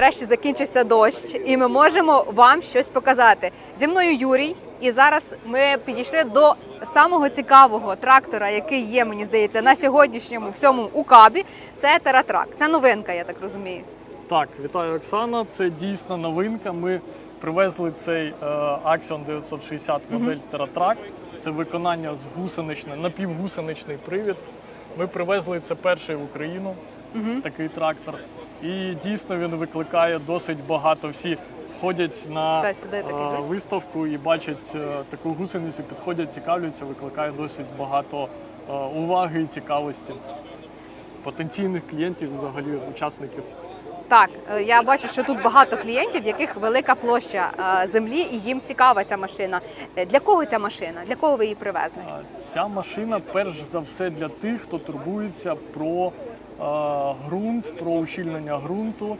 Нарешті закінчився дощ, і ми можемо вам щось показати. Зі мною Юрій, і зараз ми підійшли до самого цікавого трактора, який є, мені здається, на сьогоднішньому всьому УКАБі. Це Тератрак. Це новинка, я так розумію. Так, вітаю Оксана. Це дійсно новинка. Ми привезли цей е, Axion 960 модель TerraTrack. Це виконання з гусеничне, напівгусеничний привід. Ми привезли це перший в Україну, такий трактор. І дійсно він викликає досить багато. Всі входять на Дай сюди такий, е, виставку і бачать е, таку гусеницю, підходять, цікавляться, викликає досить багато е, уваги і цікавості. Потенційних клієнтів, взагалі, учасників Так, я бачу, що тут багато клієнтів, в яких велика площа землі, і їм цікава ця машина. Для кого ця машина? Для кого ви її привезли? Ця машина перш за все для тих, хто турбується про ґрунт, про ущільнення ґрунту.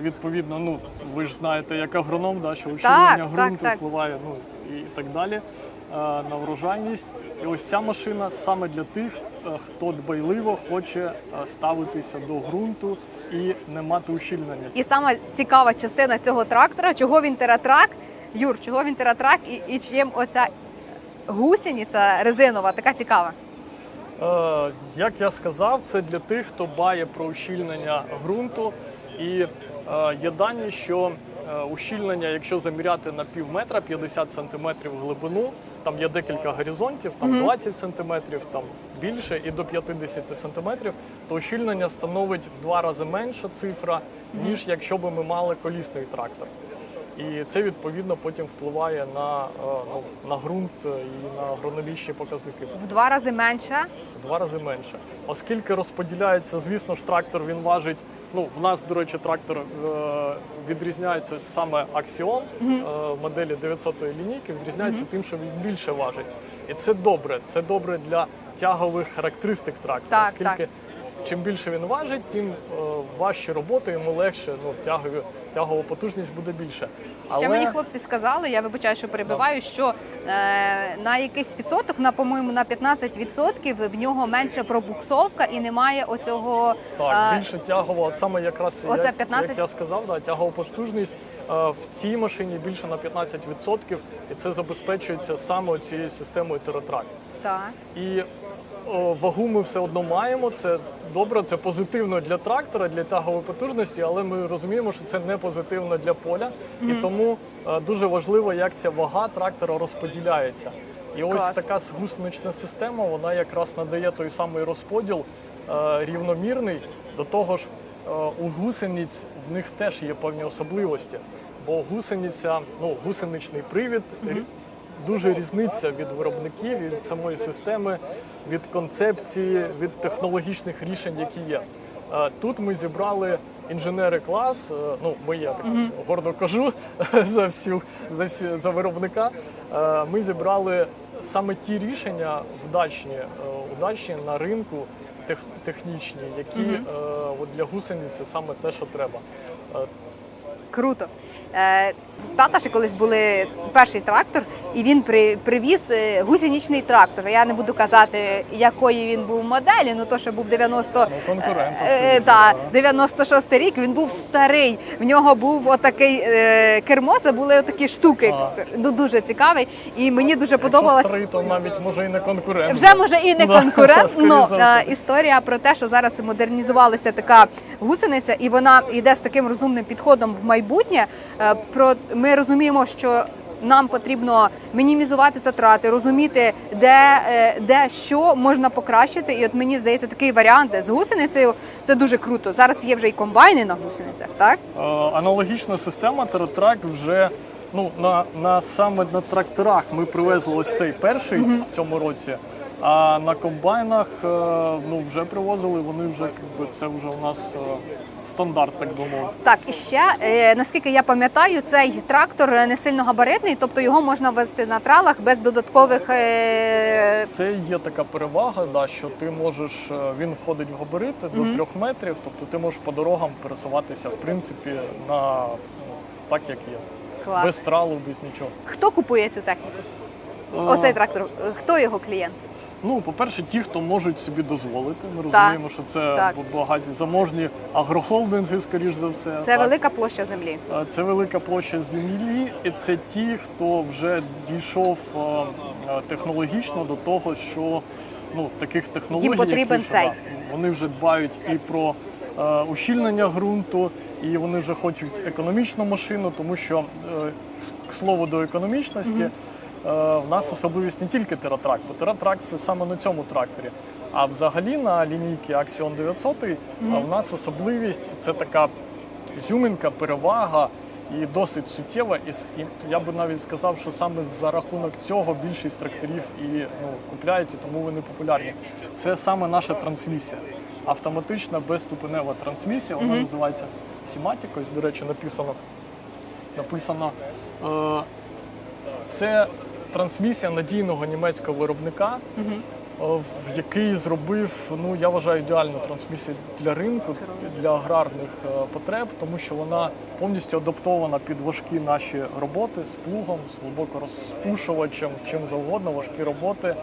Відповідно, ну ви ж знаєте, як агроном, да, що ущільнення так, ґрунту так. впливає ну, і так далі на врожайність. І ось ця машина саме для тих, е, хто дбайливо хоче е, ставитися до ґрунту і не мати ущільнення. І саме цікава частина цього трактора, чого він тератрак. Юр, чого він тератрак і, і чим оця гусениця резинова така цікава? Е, Як я сказав, це для тих, хто дбає про ущільнення ґрунту. І е, є дані, що е, ущільнення, якщо заміряти на пів метра, 50 сантиметрів глибину, там є декілька горизонтів, там 20 сантиметрів, там більше і до 50 сантиметрів, то ущільнення становить в два рази менша цифра, ніж якщо би ми мали колісний трактор. І це відповідно потім впливає на, е, ну, на ґрунт і на агрономічні показники В два рази менше. в два рази менше. Оскільки розподіляється, звісно ж, трактор він важить. Ну, в нас, до речі, трактор е, відрізняється саме Axion е, моделі 900-ї лінійки, відрізняється тим, що він більше важить. І це добре. Це добре для тягових характеристик трактора. Так, оскільки так. Чим більше він важить, тим е, важче робота, йому легше, ну, тягові, тягова потужність буде більше. Ще мені хлопці сказали, я вибачаю, що перебиваю, що е, на якийсь відсоток, на по-моєму, на 15% в нього менше пробуксовка і немає оцього Так, е, більше тягова, от саме якраз Оце як, 15? як я сказав, да, тягова потужність е, в цій машині більше на 15%, і це забезпечується саме цією системою Тератрак. так. І вагу ми все одно маємо. Це добре, це позитивно для трактора, для тягової потужності, але ми розуміємо, що це не позитивно для поля. І тому е, дуже важливо, як ця вага трактора розподіляється. І ось Клас. така гусенична система, вона якраз надає той самий розподіл е, рівномірний. До того ж, е, у гусениць в них теж є певні особливості, бо гусениця, ну гусеничний привід рі- дуже різниться від виробників, від самої системи, від концепції, від технологічних рішень, які є. Е, Тут ми зібрали інженери клас. е, Ну, ми я так гордо кажу за всю за всі за виробника. Е, Ми зібрали саме ті рішення вдачні, удачні на ринку тех- технічні, які е, от для гусениці саме те, що треба. Круто. Тата ще колись були перший трактор, і він при, привіз е, гусеничний трактор. Я не буду казати, якої він був моделі, ну то що був 90... Ну, е, та, так. 96 рік, він був старий. В нього був отакий е, кермо, це були отакі штуки. Ну, дуже цікавий. І мені дуже Якщо подобалось. старий, то навіть може і не конкурент. Вже може і не Да, конкурент, але за історія про те, що зараз модернізувалася така гусениця, і вона йде з таким розумним підходом в майбутнє. Е, Про ми розуміємо, що нам потрібно мінімізувати затрати, розуміти, де, е, де що можна покращити. І от мені здається, такий варіант з гусеницею це дуже круто. Зараз є вже і комбайни на гусеницях, так? Е, Аналогічна система Тератрак вже ну на, на саме на тракторах ми привезли ось цей перший в цьому році. А на комбайнах е, ну, вже привозили, вони вже якби, це вже у нас стандарт, так би мовити. Так, і ще е, наскільки я пам'ятаю, цей трактор е, не сильно габаритний, тобто його можна везти на тралах без додаткових. Е... Це є така перевага, да, що ти можеш, він входить в габарити до трьох метрів, тобто ти можеш по дорогам пересуватися в принципі на ну, так, як є. Клас. Без тралу, без нічого. Хто купує цю техніку? Оцей трактор. Хто його клієнт? Ну, по-перше, ті, хто можуть собі дозволити. Ми розуміємо, що це Так. багаті заможні агрохолдинги, скоріш за все. Це так. велика площа землі. Це велика площа землі, і це ті, хто вже дійшов технологічно до того, що ну таких технологій Їм потрібен які, цей. вони вже дбають і про е, ущільнення ґрунту, і вони вже хочуть економічну машину, тому що е, к до економічності. е, В нас особливість не тільки тератрак, бо тератрак це саме на цьому тракторі. А взагалі на лінійці Axion 900 е, в нас особливість це така зюминка, перевага і досить суттєва. І, і я би навіть сказав, що саме за рахунок цього більшість тракторів і ну, купляють, і тому вони популярні. Це саме наша трансмісія. Автоматична безступенева трансмісія, вона називається Сіматік. Ось, до речі, написано. написано е, це трансмісія надійного німецького виробника, в який зробив, ну я вважаю, ідеальну трансмісію для ринку, для аграрних е, потреб, тому що вона повністю адаптована під важкі наші роботи з плугом, з глибокорозпушувачем, чим завгодно, важкі роботи.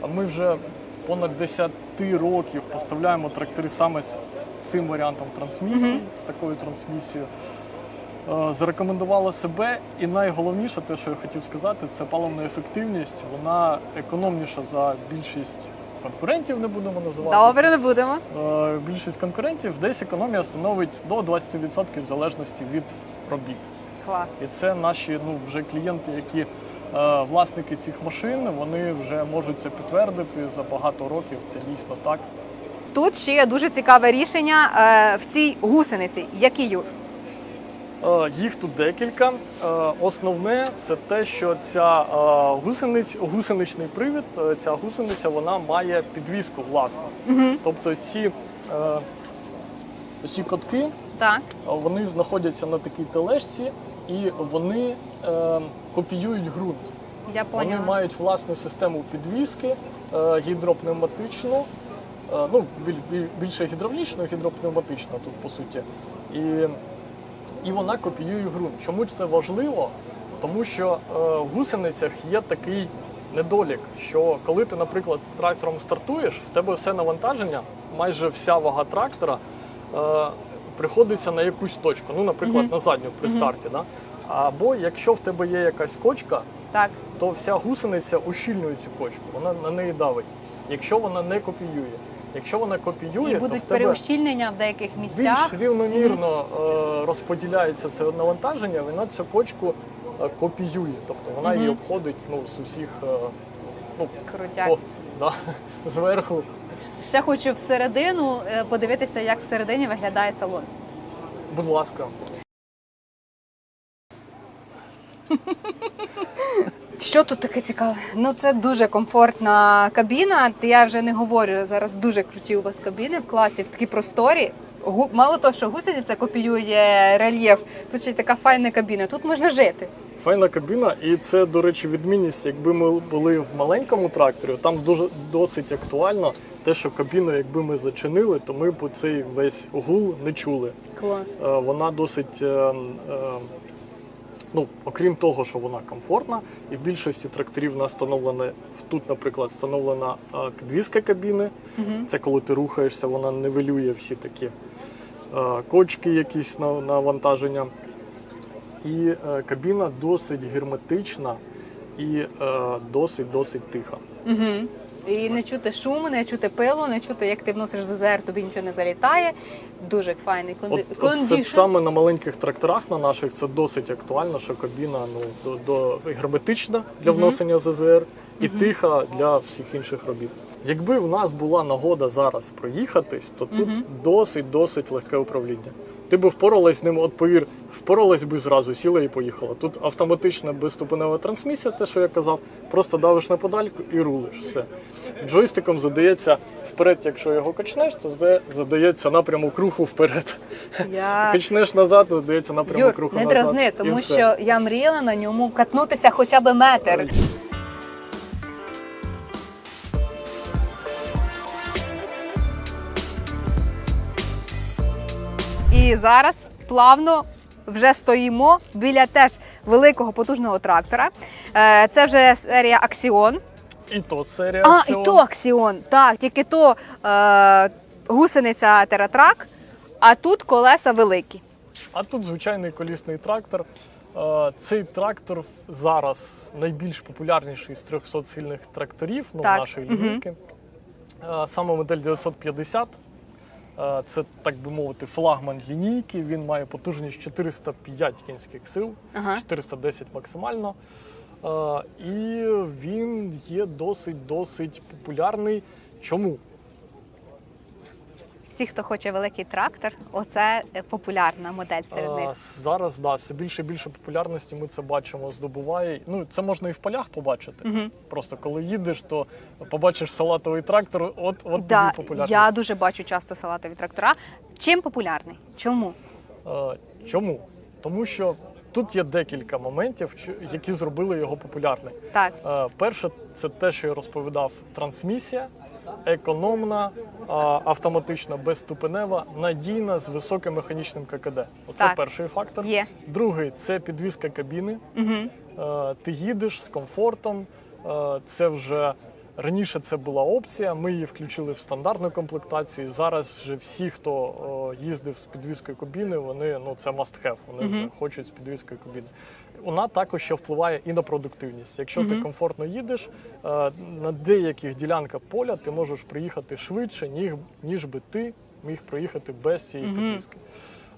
А ми вже понад 10 років поставляємо трактори саме з цим варіантом трансмісії, з такою трансмісією. Е, зарекомендувала себе, і найголовніше, те, що я хотів сказати, це паливна ефективність. Вона економніша за більшість конкурентів, не будемо називати. Добре, не будемо. Е, Більшість конкурентів десь економія становить до 20% в залежності від робіт. Клас. І це наші ну, вже клієнти, які е, власники цих машин, вони вже можуть це підтвердити за багато років. Це дійсно так. Тут ще є дуже цікаве рішення в цій гусениці. Які Юр? Е, Їх тут декілька. Е, Основне це те, що ця е, гусениць, гусеничний привід, ця гусениця вона має підвіску власну. Тобто ці, ці котки Так. вони знаходяться на такій тележці і вони копіюють ґрунт. Я Вони мають власну систему підвіски, гідропневматичну, ну, біль- біль- більше гідравлічну, гідропневматичну тут по суті. І, і вона копіює ґрунт. Чому це важливо? Тому що е, в гусеницях є такий недолік, що коли ти, наприклад, трактором стартуєш, в тебе все навантаження, майже вся вага трактора е, приходиться на якусь точку. Ну, наприклад, на задню при старті. Да? Або якщо в тебе є якась кочка, Так. то вся гусениця ущільнює цю кочку, вона на неї давить. Якщо вона не копіює. Якщо вона копіює, І то будуть в тебе переущільнення в деяких місцях. більш рівномірно е, розподіляється це навантаження, вона цю кочку е, копіює. Тобто вона її обходить ну, з усіх е, ну, Крутяк. по, да, зверху. Ще хочу всередину подивитися, як всередині виглядає салон. Будь ласка. Що тут таке цікаве? Ну це дуже комфортна кабіна. Я вже не говорю зараз. Дуже круті у вас кабіни в класі в такій просторі. Мало того, що гусениця копіює рельєф, тут ще й така файна кабіна. Тут можна жити. Файна кабіна, і це, до речі, відмінність. Якби ми були в маленькому тракторі, там дуже досить актуально те, що кабіну, якби ми зачинили, то ми б цей весь гул не чули. Клас. Е, Вона досить, е, е, ну, окрім того, що вона комфортна, і в більшості тракторів в встановлена, тут, наприклад, встановлена е, підвізка кабіни. Це коли ти рухаєшся, вона нивелює всі такі е, кочки, якісь на- навантаження. І е, кабіна досить герметична і досить-досить тиха. Угу. І не чути шуму, не чути пилу, не чути, як ти вносиш ЗЗР, тобі нічого не залітає. Дуже файний конди... От, от це саме на маленьких тракторах на наших це досить актуально, що кабіна ну до, до герметична для вносення ЗЗР і тиха для всіх інших робіт. Якби в нас була нагода зараз проїхатись, то тут досить досить легке управління. Ти би впоралась з ним, от повір, впоралась би зразу, сіла і поїхала. Тут автоматична безступенева трансмісія, те, що я казав, просто давиш на педальку і рулиш. Все. Джойстиком задається вперед, якщо його качнеш, то задається напрямок руху вперед. Я... Качнеш назад, задається напрямок Юр, руху не назад. дразни, тому що я мріяла на ньому катнутися хоча б метр. І зараз плавно вже стоїмо біля теж великого потужного трактора. Е, Це вже серія Аксіон. І то серія. А, і то Аксіон. Так, тільки то е, гусениця Тератрак, а тут колеса великі. А тут звичайний колісний трактор. Е, Цей трактор зараз найбільш популярніший з 300 сильних тракторів ну, Так, нашої мгм. лінійки. Е, Саме модель 950. Е, Це, так би мовити, флагман лінійки. Він має потужність 405 кінських сил, Ага. 410 максимально. Е, І він є досить досить популярний. Чому? Всі, хто хоче великий трактор, оце е, популярна модель серед них. Зараз да, все більше і більше популярності ми це бачимо, здобуває. Ну це можна і в полях побачити. Мгм. Просто коли їдеш, то побачиш салатовий трактор. От от Да, тобі популярність. я дуже бачу часто салатові трактора. Чим популярний? Чому? Е, Чому? Тому що тут є декілька моментів, які зробили його популярним. Так, Е, Перше, це те, що я розповідав: трансмісія, економна, автоматична, безступенева, надійна з високим механічним ККД. Оце Так. перший фактор. є. Другий це підвізка кабіни. Угу. Ти їдеш з комфортом. Е, Це вже раніше це була опція. Ми її включили в стандартну комплектацію. Зараз вже всі, хто е, їздив з підвіскою кабіни, вони ну це must have, Вони вже хочуть з підвіскою кабіни. Вона також ще впливає і на продуктивність. Якщо ти комфортно їдеш, е, на деяких ділянках поля ти можеш приїхати швидше, ніж, ніж би ти міг проїхати без цієї підвіски.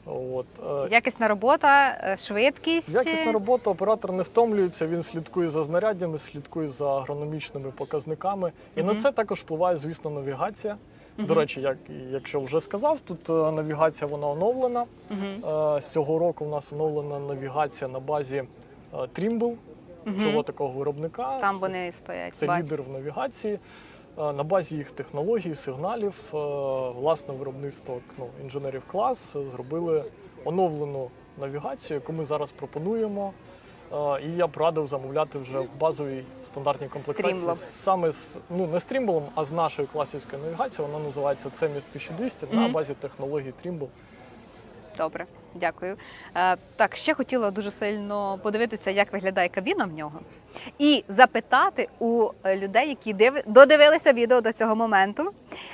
От, е, Якісна робота, е, швидкість. Якісна робота, оператор не втомлюється, він слідкує за знаряддями, слідкує за агрономічними показниками. І на це також впливає, звісно, навігація. До речі, як якщо вже сказав, тут е, навігація вона оновлена. Е, З цього року у нас оновлена навігація на базі Trimble, чого такого виробника. Там Це- вони стоять. це бачу. лідер в навігації. Е, На базі їх технологій, сигналів, е, власне виробництво ну, інженерів клас зробили оновлену навігацію, яку ми зараз пропонуємо. Е, І я б радив замовляти вже в базовій стандартній комплектації Стрімблом. саме з ну не стрімблом, а з нашою класівською навігацією. Вона називається CMS 1200 на базі технології Trimble. Добре, дякую. Е, так, ще хотіла дуже сильно подивитися, як виглядає кабіна в нього, і запитати у людей, які див... додивилися відео до цього моменту,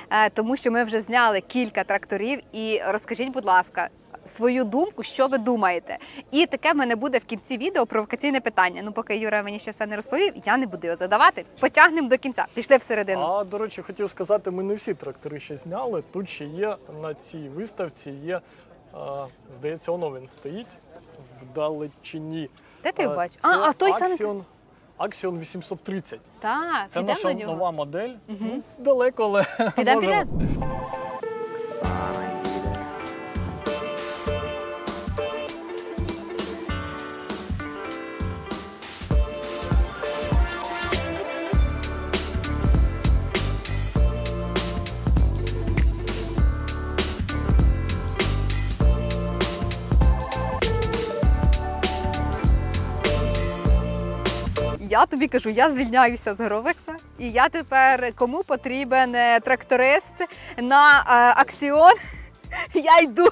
е, тому що ми вже зняли кілька тракторів. І розкажіть, будь ласка, свою думку, що ви думаєте. І таке в мене буде в кінці відео провокаційне питання. Ну, поки Юра мені ще все не розповів, я не буду його задавати. Потягнемо до кінця. Пішли всередину. А до речі, хотів сказати, ми не всі трактори ще зняли. Тут ще є на цій виставці. Є, здається, воно він стоїть в Далечині. Де ти його бачиш? А, а той самий. Axion, Axion 830. Так, Це підемо наша до нього. нова модель. Угу. далеко, але Підемо, можемо. підемо. Я тобі кажу, я звільняюся з Горовикса, і я тепер кому потрібен е, тракторист на е, Аксіон. Я йду.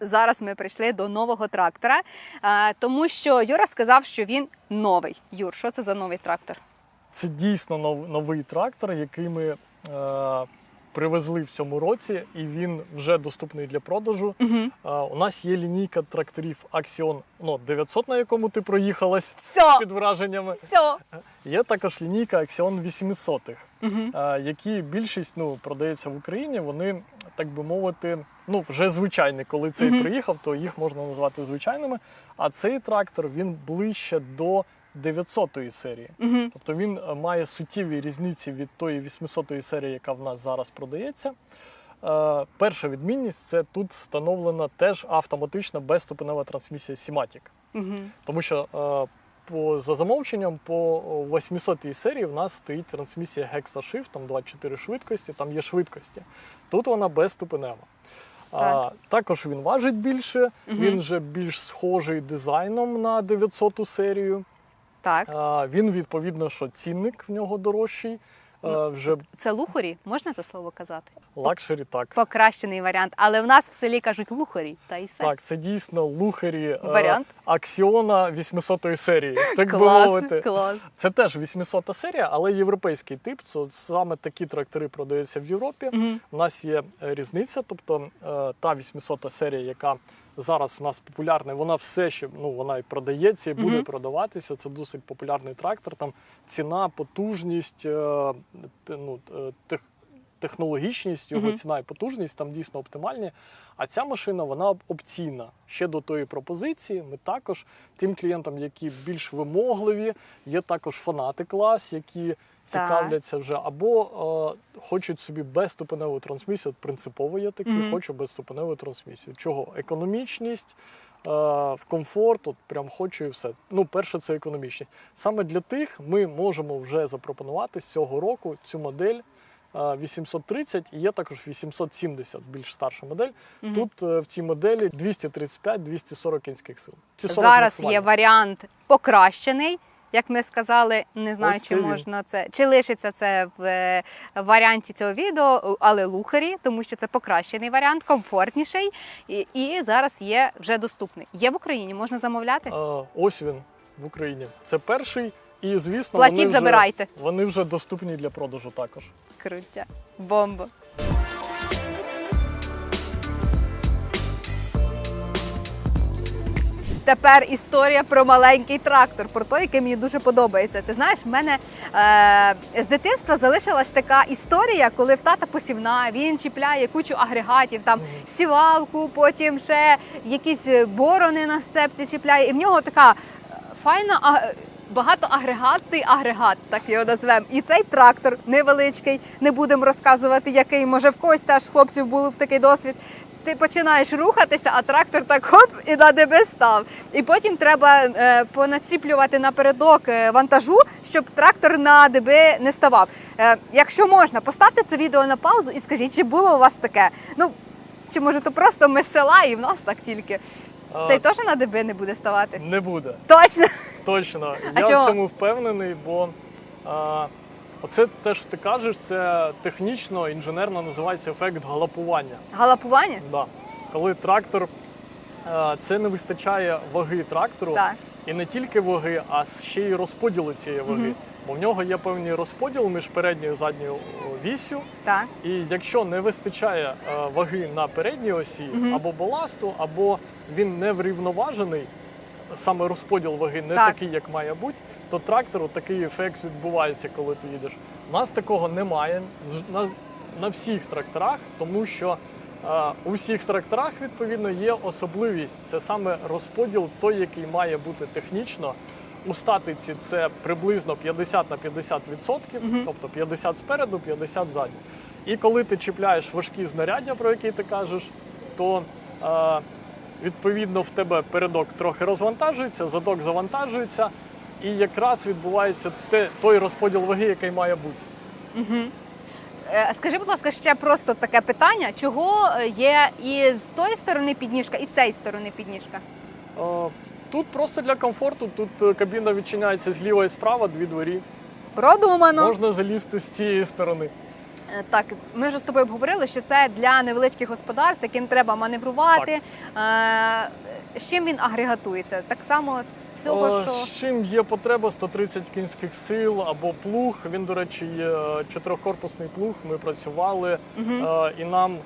Зараз ми прийшли до нового трактора, е, тому що Юра сказав, що він новий. Юр, що це за новий трактор? Це дійсно нов- новий трактор, який ми е, привезли в цьому році, і він вже доступний для продажу. Угу. Е, у нас є лінійка тракторів Axion ну, 900, на якому ти проїхалась Все, під враженнями. все. Є також лінійка Axion 800, Угу. е, які більшість ну, продається в Україні. Вони, так би мовити, ну вже звичайні. Коли цей Мгм. приїхав, то їх можна назвати звичайними. А цей трактор він ближче до 900 серії. Угу. Тобто він е, має суттєві різниці від тої 800-ї серії, яка в нас зараз продається. Е, перша відмінність це тут встановлена теж автоматична безступенева трансмісія Simatic. Угу. Тому що е, по, за замовченням по 800-й серії в нас стоїть трансмісія HexaShift, там 24 швидкості, там є швидкості. Тут вона безступенева. А, також він важить більше, Мгм. він вже більш схожий дизайном на 900 серію. Так. А, він відповідно, що цінник в нього дорожчий. Ну, Е, вже Це лухорі, можна це слово казати? лакшері так. Покращений варіант. Але в нас в селі кажуть лухорі, та і все. Так, це дійсно лухарі е, Варіант. Аксіона 800 серії. Так би клас, мовити. клас. Це теж 800 серія, але європейський тип. Це саме такі трактори продаються в Європі. Мгм. У нас є е, різниця, тобто е, та 800 серія, яка зараз у нас популярна, вона все ще ну вона і продається, і буде Мгм. продаватися. Це досить популярний трактор. Там ціна, потужність, е, ну, е, тех, технологічність, його Мгм. ціна і потужність там дійсно оптимальні. А ця машина вона опційна. Ще до тої пропозиції. Ми також тим клієнтам, які більш вимогливі, є також фанати клас, які цікавляться вже або е, хочуть собі безступеневу трансмісію. От принципово є такі, Мгм. хочу безступеневу трансмісію. Чого? Економічність. е, комфорт, от прям хочу і все. Ну, перше, це економічність. Саме для тих ми можемо вже запропонувати з цього року цю модель е, 830 і є також 870, більш старша модель. Мгм. Тут е, в цій моделі 235-240 кінських сил. Ці 40 Зараз є варіант покращений. Як ми сказали, не знаю, Ось чи він. можна це чи лишиться це в е, варіанті цього відео, але лухарі, тому що це покращений варіант, комфортніший, і, і зараз є вже доступний. Є в Україні, можна замовляти. Е, Ось він в Україні. Це перший, і звісно, Платіть, вони вже, забирайте. вони вже доступні для продажу також. Круття. Бомба. Тепер історія про маленький трактор, про той, який мені дуже подобається. Ти знаєш, в мене е, з дитинства залишилась така історія, коли в тата посівна, він чіпляє кучу агрегатів, там сівалку, потім ще якісь борони на сцепці чіпляє. І в нього така е, файна а- багато агрегатний агрегат, так його назвемо. І цей трактор невеличкий, не будемо розказувати, який. Може, в когось теж хлопців був такий досвід. Ти починаєш рухатися, а трактор так хоп і на тебе став. І потім треба е, понаціплювати напередок е, вантажу, щоб трактор на деби не ставав. Е, якщо можна, поставте це відео на паузу і скажіть, чи було у вас таке? Ну чи може то просто ми з села і в нас так тільки. Е, Цей теж на деби не буде ставати? Не буде. Точно. Точно. А Я чого? в цьому впевнений, бо а, оце те, що ти кажеш, це технічно, інженерно називається ефект галопування. Галапування? Да. Коли трактор, е, це не вистачає ваги трактору, Так. і не тільки ваги, а ще й розподілу цієї ваги. Мгм. Бо в нього є певний розподіл між передньою і задньою о, віссю. Так. І якщо не вистачає е, ваги на передній осі Мгм. або баласту, або він не врівноважений, саме розподіл ваги не Так. такий, як має бути, то трактору такий ефект відбувається, коли ти їдеш. У нас такого немає на, на всіх тракторах, тому що е, у всіх тракторах відповідно є особливість. Це саме розподіл той, який має бути технічно. У статиці це приблизно 50 на 50 відсотків, Мгм. тобто 50 спереду, 50 ззаду. І коли ти чіпляєш важкі знаряддя, про які ти кажеш, то е, відповідно в тебе передок трохи розвантажується, задок завантажується, і якраз відбувається те, той розподіл ваги, який має бути. Угу. Скажи, будь ласка, ще просто таке питання: чого е, є і з тої сторони підніжка, і з цієї сторони підніжка? Е, Тут просто для комфорту, тут кабіна відчиняється зліва і справа, дві двері. Продумано. Можна залізти з цієї сторони. Так, ми вже з тобою обговорили, що це для невеличких господарств, яким треба маневрувати. З чим він агрегатується? Так само з цього, Е, що З чим є потреба 130 кінських сил або плуг. Він, до речі, є чотирьохкорпусний плуг. Ми працювали, е, і нам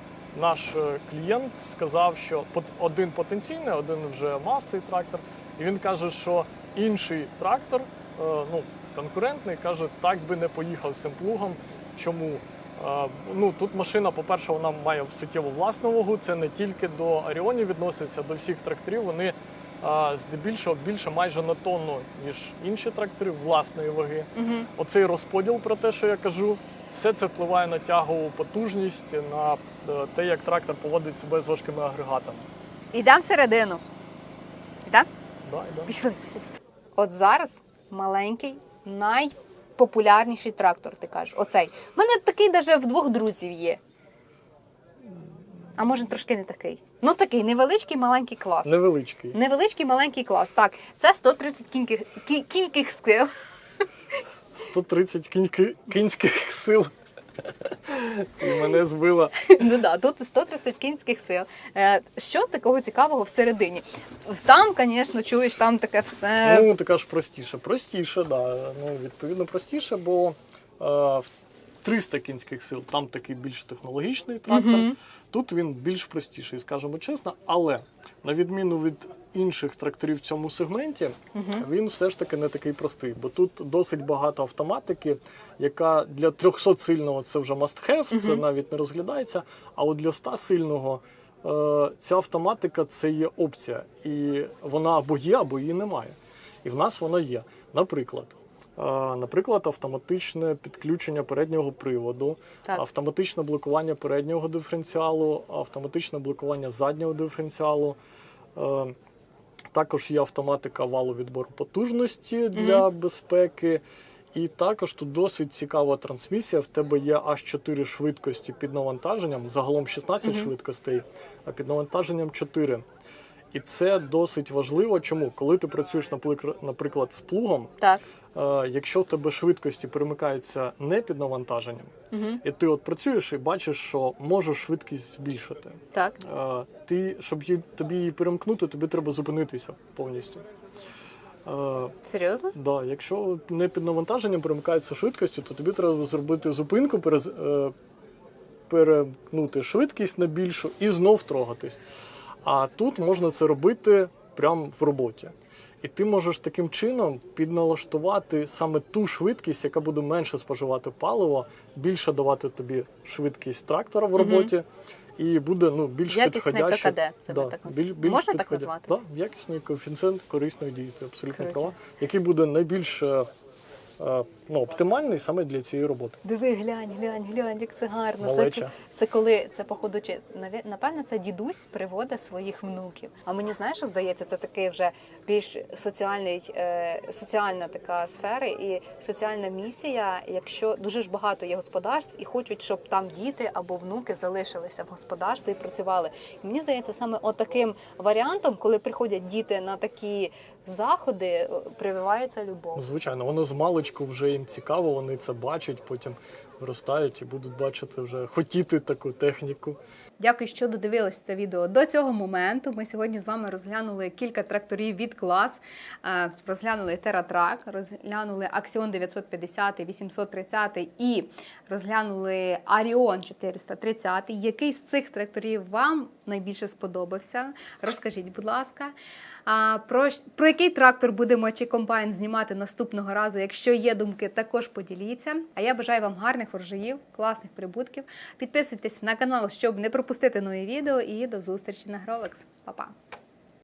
наш е, клієнт сказав, що один потенційний, один вже мав цей трактор. І він каже, що інший трактор, ну конкурентний, каже, так би не поїхав з цим плугом. Чому? Ну тут машина, по-перше, вона має суттєво власну вагу. Це не тільки до Аріонів відноситься, до всіх тракторів. Вони здебільшого більше майже на тонну, ніж інші трактори власної ваги. Мгм. Оцей розподіл про те, що я кажу, все це впливає на тягову потужність, на е, те, як трактор поводить себе з важкими агрегатами. Йдемо всередину. Да, да. Пішли, пішли, пішли. От зараз маленький, найпопулярніший трактор, ти кажеш. Оцей. У мене такий даже в двох друзів є. А може трошки не такий. Ну такий невеличкий маленький клас. Невеличкий. Невеличкий маленький клас. Так, це 130 кіньких, кі- кіньких сил. 130 кіньки, кінських сил. І мене збила. Ну да, тут 130 кінських сил. Е, Що такого цікавого всередині? Там, звісно, чуєш, там таке все. Ну, така ж простіше. Простіше, да. Ну, відповідно, простіше, бо е, в 300 кінських сил там такий більш технологічний трактор. Тут він більш простіший, скажімо чесно, але на відміну від інших тракторів в цьому сегменті, Мгм. він все ж таки не такий простий, бо тут досить багато автоматики, яка для 300-сильного це вже must have, це навіть не розглядається. А от для 100-сильного е, ця автоматика це є опція, і вона або є, або її немає. І в нас вона є. Наприклад, наприклад, автоматичне підключення переднього приводу, Так. автоматичне блокування переднього диференціалу, автоматичне блокування заднього диференціалу. Е, Також є автоматика валу відбору потужності для безпеки. І також тут досить цікава трансмісія. В тебе є аж 4 швидкості під навантаженням, загалом 16 Мгм. швидкостей, а під навантаженням 4. І це досить важливо. Чому? Коли ти працюєш, наприк- наприклад, з плугом, Так. е, якщо в тебе швидкості перемикаються не під навантаженням, Угу. і ти от працюєш і бачиш, що можеш швидкість збільшити. Так. Е, Ти, щоб її, тобі її перемкнути, тобі треба зупинитися повністю. Е, Серйозно? Да, якщо не під навантаженням перемикається швидкістю, то тобі треба зробити зупинку, перез, е, перемкнути швидкість на більшу і знов трогатись. А тут можна це робити прямо в роботі. І ти можеш таким чином підналаштувати саме ту швидкість, яка буде менше споживати паливо, більше давати тобі швидкість трактора в роботі, і буде ну, більш Якісне підходяще. ККД, це ви так біль- більш Можна так назвати? Да, якісний коефіцієнт корисної дії, ти абсолютно Круто. права, який буде найбільш е, е, ну, оптимальний саме для цієї роботи. Диви, глянь, глянь, глянь, як це гарно. Це, Малеча. це коли це походу, чи напевно, це дідусь приводить своїх внуків. А мені знаєш, здається, це такий вже більш соціальний, е, соціальна така сфера і соціальна місія. Якщо дуже ж багато є господарств і хочуть, щоб там діти або внуки залишилися в господарстві і працювали. І мені здається, саме отаким варіантом, коли приходять діти на такі заходи, е, прививається любов. Ну, звичайно, воно з маличку вже їм цікаво, вони це бачать, потім виростають і будуть бачити вже хотіти таку техніку. Дякую, що додивилися це відео до цього моменту. Ми сьогодні з вами розглянули кілька тракторів від клас, е, розглянули TerraTrack, розглянули Axion 950, 830 і розглянули Arion 430. Який з цих тракторів вам найбільше сподобався? Розкажіть, будь ласка. Про, про який трактор будемо чи комбайн знімати наступного разу? Якщо є думки, також поділіться. А я бажаю вам гарних врожаїв, класних прибутків. Підписуйтесь на канал, щоб не пропустити нові відео. І до зустрічі на Гровекс. Па-па!